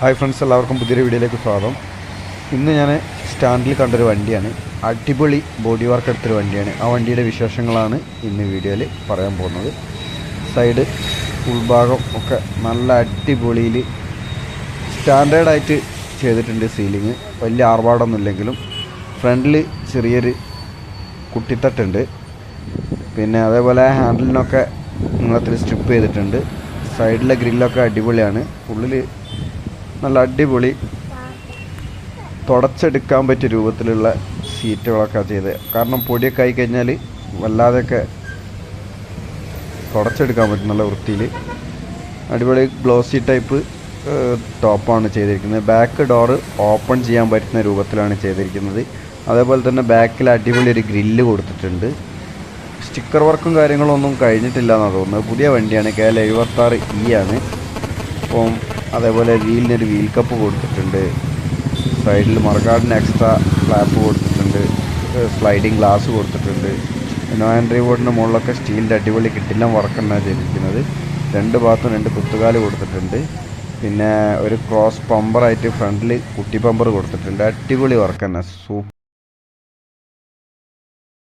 Hi friends എല്ലാവർക്കും പുതിയൊരു വീഡിയോയിലേക്ക് സ്വാഗതം. ഇന്ന് ഞാൻ സ്റ്റാൻഡിൽ കണ്ടൊരു വണ്ടിയാണ്. അടിപൊളി ബോഡി വർക്ക് എടുത്തൊരു വണ്ടിയാണ്. ആ വണ്ടിയുടെ വിശേഷങ്ങളാണ് ഇന്ന് വീഡിയോയിൽ പറയാൻ പോകുന്നത്. സൈഡ് ഉൾഭാഗം ഒക്കെ നല്ല അടിപൊളിയിൽ സ്റ്റാൻഡേർഡായിട്ട് ചെയ്തിട്ടുണ്ട് സീലിങ് വലിയ ആർഭാടമൊന്നുമില്ലെങ്കിലും ഫ്രണ്ടിൽ ചെറിയൊരു കുട്ടിത്തട്ടുണ്ട്. പിന്നെ അതേപോലെ ഹാൻഡിലിനൊക്കെ നീളത്തിൽ സ്ട്രിപ്പ് ചെയ്തിട്ടുണ്ട്. സൈഡിലെ ഗ്രില്ലൊക്കെ അടിപൊളിയാണ്. ഉള്ളിൽ നല്ല അടിപൊളി തുടച്ചെടുക്കാൻ പറ്റിയ രൂപത്തിലുള്ള സീറ്റുകളൊക്കെ ചെയ്ത് കാരണം പൊടിയൊക്കെ ആയി കഴിഞ്ഞാൽ വല്ലാതെയൊക്കെ തുടച്ചെടുക്കാൻ പറ്റും നല്ല വൃത്തിയിൽ അടിപൊളി ഗ്ലോസി ടൈപ്പ് ടോപ്പാണ് ചെയ്തിരിക്കുന്നത്. ബാക്ക് ഡോറ് ഓപ്പൺ ചെയ്യാൻ പറ്റുന്ന രൂപത്തിലാണ് ചെയ്തിരിക്കുന്നത്. അതേപോലെ തന്നെ ബാക്കിൽ അടിപൊളി ഒരു ഗ്രില്ല് കൊടുത്തിട്ടുണ്ട്. സ്റ്റിക്കർ വർക്കും കാര്യങ്ങളൊന്നും കഴിഞ്ഞിട്ടില്ല എന്നാണ് തോന്നുന്നത്. പുതിയ വണ്ടിയാണ് കെ എൽ എഴുപത്താറ് ഇ ആണ്. അപ്പം അതേപോലെ വീലിനൊരു വീൽ കപ്പ് കൊടുത്തിട്ടുണ്ട്. സൈഡിൽ മറുകാടിന് എക്സ്ട്രാ ഫ്ലാപ്പ് കൊടുത്തിട്ടുണ്ട്. സ്ലൈഡിങ് ഗ്ലാസ് കൊടുത്തിട്ടുണ്ട്. നോ എൻട്രി ബോർഡിന്റെ മുകളിലൊക്കെ സ്റ്റീലിന്റെ അടിപൊളി കിട്ടില്ല വർക്കെന്നാണ് ചെയ്തിരിക്കുന്നത് രണ്ട് ഭാഗത്തും രണ്ട് കുത്തുകാൽ കൊടുത്തിട്ടുണ്ട്. പിന്നെ ഒരു ക്രോസ് പമ്പറായിട്ട് ഫ്രണ്ടിൽ കുട്ടി പമ്പർ കൊടുത്തിട്ടുണ്ട്. അടിപൊളി വർക്ക് തന്നെ. സൂപ്പർ.